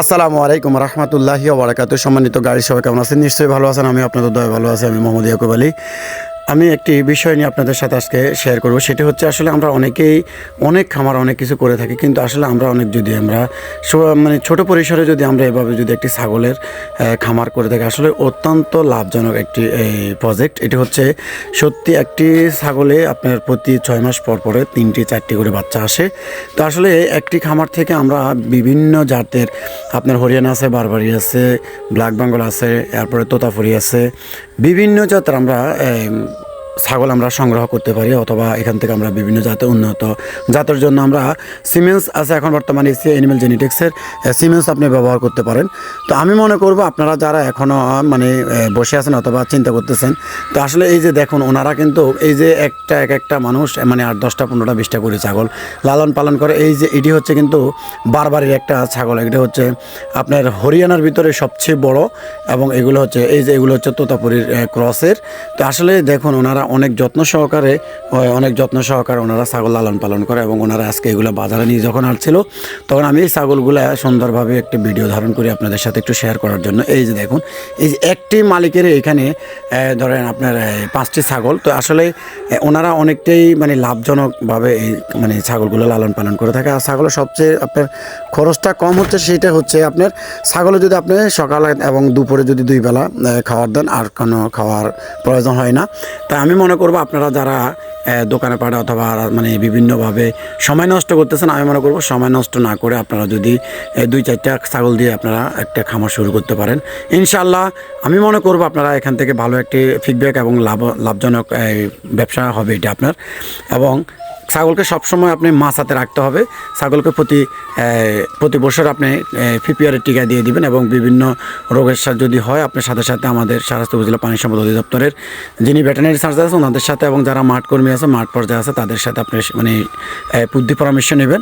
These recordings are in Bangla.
আসসালামু আলাইকুম রহমতুল্লাহি ওবরাকাত সম্মানিত গাড়ি সবাই কেমন আছেন? নিশ্চয়ই ভালো আছেন আমি আপনাদের দয়া ভালো আছি, আমি মোহাম্মদ ইয়াকুব আলী। আমি একটি বিষয় নিয়ে আপনাদের সাথে আজকে শেয়ার করব। সেটি হচ্ছে আসলে আমরা অনেকেই অনেক খামার, অনেক কিছু করে থাকি, কিন্তু আসলে আমরা অনেক যদি আমরা মানে ছোট পরিসরে যদি আমরা এভাবে যদি একটি ছাগলের খামার করে থাকি, আসলে অত্যন্ত লাভজনক একটি এই প্রজেক্ট এটি হচ্ছে সত্যি একটি ছাগলে আপনার প্রতি ছয় মাস পর পরে তিনটি, চারটি করে বাচ্চা আসে। তো আসলে একটি খামার থেকে আমরা বিভিন্ন জাতের আপনার হরিয়ানা আছে বারবারি আছে, ব্ল্যাক বেঙ্গল আছে, এরপরে তোতাপুরি আছে, বিভিন্ন জাতের আমরা ছাগল আমরা সংগ্রহ করতে পারি, অথবা এখান থেকে আমরা বিভিন্ন জাতের উন্নত। জাতের জন্য আমরা সিমেন্স আছে এখন বর্তমানে এসে অ্যানিমেল জেনেটিক্সের সিমেন্স আপনি ব্যবহার করতে পারেন। তো আমি মনে করব আপনারা যারা এখনও মানে বসে আছেন অথবা চিন্তা করতেছেন, তো আসলে এই যে দেখুন, ওনারা কিন্তু এই যে একটা, এক একটা মানুষ মানে আট দশটা, পনেরোটা, বিশটা করে ছাগল লালন পালন করে, এই যে এটি হচ্ছে কিন্তু বারবারই একটা ছাগল। এটা হচ্ছে আপনার হরিয়ানার ভিতরে সবচেয়ে বড়, এবং এগুলো হচ্ছে, এই যে এগুলো হচ্ছে তোতাপুরীর ক্রসের। তো আসলে দেখুন, ওনারা অনেক যত্ন সহকারে অনেক যত্ন সহকারে ওনারা ছাগল লালন পালন করে এবং ওনারা আজকে এগুলো বাজারে নিয়ে যখন আসছিল, তখন আমি এই ছাগলগুলো সুন্দরভাবে একটি ভিডিও ধারণ করি আপনাদের সাথে একটু শেয়ার করার জন্য। এই যে দেখুন, এই যে একটি মালিকের এখানে ধরেন আপনার পাঁচটি ছাগল। তো আসলে ওনারা অনেকটাই মানে লাভজনকভাবে এই মানে ছাগলগুলো লালন পালন করে থাকে। আর ছাগলের সবচেয়ে আপনার খরচটা কম হচ্ছে সেটা হচ্ছে আপনার ছাগলে যদি আপনি সকালে এবং দুপুরে যদি দুই বেলা খাবার দেন, আর কোনো খাওয়ার প্রয়োজন হয় না। তাই আমি মনে করব আপনারা যারা দোকানে পাঠা অথবা মানে বিভিন্নভাবে সময় নষ্ট করতেছেন, আমি মনে করব সময় নষ্ট না করে আপনারা যদি দুই চারটা ছাগল দিয়ে আপনারা একটা খামার শুরু করতে পারেন। ইনশাল্লাহ আমি মনে করব আপনারা এখান থেকে ভালো একটি ফিডব্যাক এবং লাভ, লাভজনক ব্যবসা হবে এটা আপনার। এবং ছাগলকে সবসময় আপনি মাছ হাতে রাখতে হবে। ছাগলকে প্রতি প্রতি বছর আপনি ফিপিআরের টিকা দিয়ে দিবেন এবং বিভিন্ন রোগের সাথে যদি হয় আপনার সাথে সাথে আমাদের স্বাস্থ্য উপজেলা পানি সম্পদ অধিদপ্তরের যিনি ভেটেনারি সার্জন আছে ওনাদের সাথে এবং যারা মাঠ কর্মী আছে, মাঠ পর্যায়ে আছে, তাদের সাথে আপনি মানে বুদ্ধি পরামর্শ নেবেন।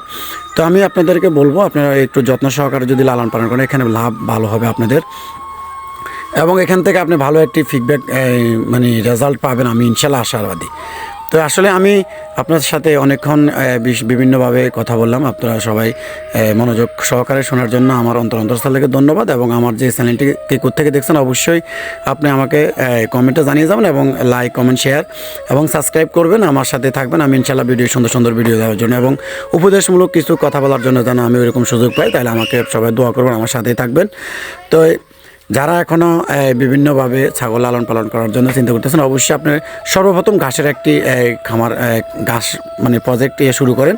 তো আমি আপনাদেরকে বলব, আপনারা একটু যত্ন সহকারে যদি লালন পালন করেন, এখানে লাভ ভালো হবে আপনাদের। এবং এখান থেকে আপনি ভালো একটি ফিডব্যাক মানে রেজাল্ট পাবেন, আমি ইনশাল্লাহ আশাবাদী। তো আসলে আমি আপনার সাথে অনেকক্ষণ বিভিন্নভাবে কথা বললাম। আপনারা সবাই মনোযোগ সহকারে শোনার জন্য আমার অন্তর অন্তরস্থল থেকে ধন্যবাদ এবং আমার যে চ্যানেলটি কে কোথেকে দেখছেন অবশ্যই আপনি আমাকে কমেন্টে জানিয়ে যাবেন এবং লাইক, কমেন্ট, শেয়ার এবং সাবস্ক্রাইব করবেন। আমার সাথে থাকবেন আমি ইনশাল্লাহ ভিডিও, সুন্দর সুন্দর ভিডিও দেওয়ার জন্য এবং উপদেশমূলক কিছু কথা বলার জন্য যেন আমি ওইরকম সুযোগ পাই, তাহলে আমাকে সবাই দোয়া করবেন, আমার সাথেই থাকবেন। তো যারা এখনও বিভিন্নভাবে ছাগল লালন পালন করার জন্য চিন্তা করতেছেন, অবশ্যই আপনি সর্বপ্রথম ঘাসের একটি খামার ঘাস মানে প্রজেক্ট ইয়ে শুরু করেন।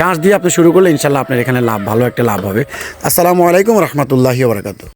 ঘাস দিয়ে আপনি শুরু করলে ইনশাল্লাহ আপনার এখানে লাভ, ভালো একটা লাভ হবে। আসসালামু আলাইকুম রহমতুল্লাহি বারাকাতু